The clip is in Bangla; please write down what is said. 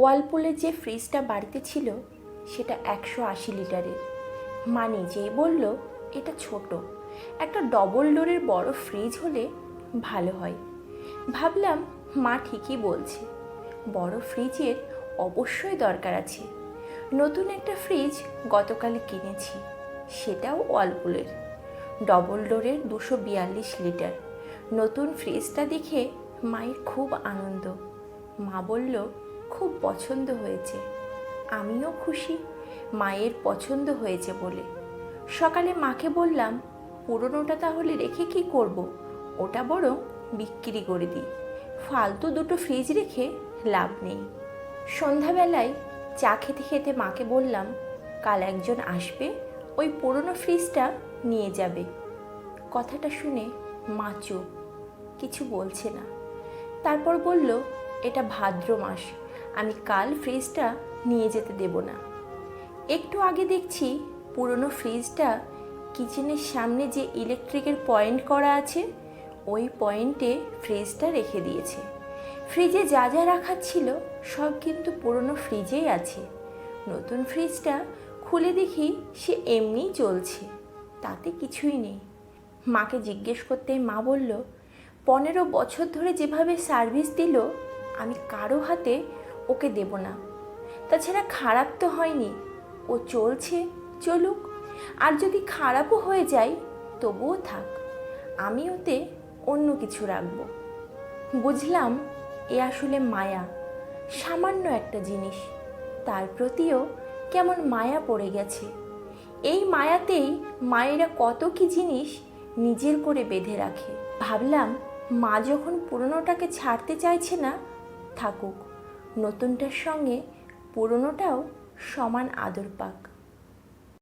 ওয়ালপুলের যে ফ্রিজটা বাড়িতে ছিল, সেটা একশো আশি লিটারের। মা নিজেই বলল, এটা ছোট। একটা ডবল ডোরের বড় ফ্রিজ হলে ভালো হয়। ভাবলাম, মা ঠিকই বলছে। বড় ফ্রিজের অবশ্যই দরকার আছে। নতুন একটা ফ্রিজ গতকাল কিনেছি, সেটাও ওয়ালপুলের। ডবল ডোরের দুশো বিয়াল্লিশ লিটার। নতুন ফ্রিজটা দেখে মায়ের খুব আনন্দ। মা বলল খুব পছন্দ হয়েছে। আমিও খুশি, মায়ের পছন্দ হয়েছে বলে। সকালে মাকে বললাম, পুরনোটা তাহলে রেখে কি করব। ওটা বরং বিক্রি করে দিই। ফালতু দুটো ফ্রিজ রেখে লাভ নেই। সন্ধ্যাবেলায় চা খেতে খেতে মাকে বললাম, কাল একজন আসবে, ওই পুরনো ফ্রিজটা নিয়ে যাবে। কথাটা শুনে মা চুপ, কিছু বলছে না। তারপর বলল, এটা ভাদ্র মাস আমি কাল ফ্রিজটা নিয়ে যেতে দেব না। একটু আগে দেখছি পুরনো ফ্রিজটা কিচেনের সামনে যে ইলেকট্রিকের পয়েন্ট করা আছে, ওই পয়েন্টে ফ্রিজটা রেখে দিয়েছে। ফ্রিজে যা যা রাখার ছিল, সব কিন্তু পুরনো ফ্রিজেই আছে। নতুন ফ্রিজটা খুলে দেখি সে এমনিই চলছে তাতে কিছুই নেই। মাকে জিজ্ঞেস করতে মা বলল, পনেরো বছর ধরে যেভাবে সার্ভিস দিল, আমি কারও হাতে ওকে দেব না। তাছাড়া খারাপ তো হয়নি। ও চলছে, চলুক। আর যদি খারাপও হয়ে যায়, তবুও থাক। আমি ওতে অন্য কিছু রাখব। বুঝলাম, এ আসলে মায়া। সামান্য একটা জিনিস। তার প্রতিও কেমন মায়া পড়ে গেছে। এই মায়াতেই মায়েরা কত কি জিনিস নিজের করে বেঁধে রাখে। ভাবলাম, মা যখন পুরনোটাকে ছাড়তে চাইছে না, থাকুক। নতুনটার সঙ্গে পুরনোটাও সমান আদর পাক।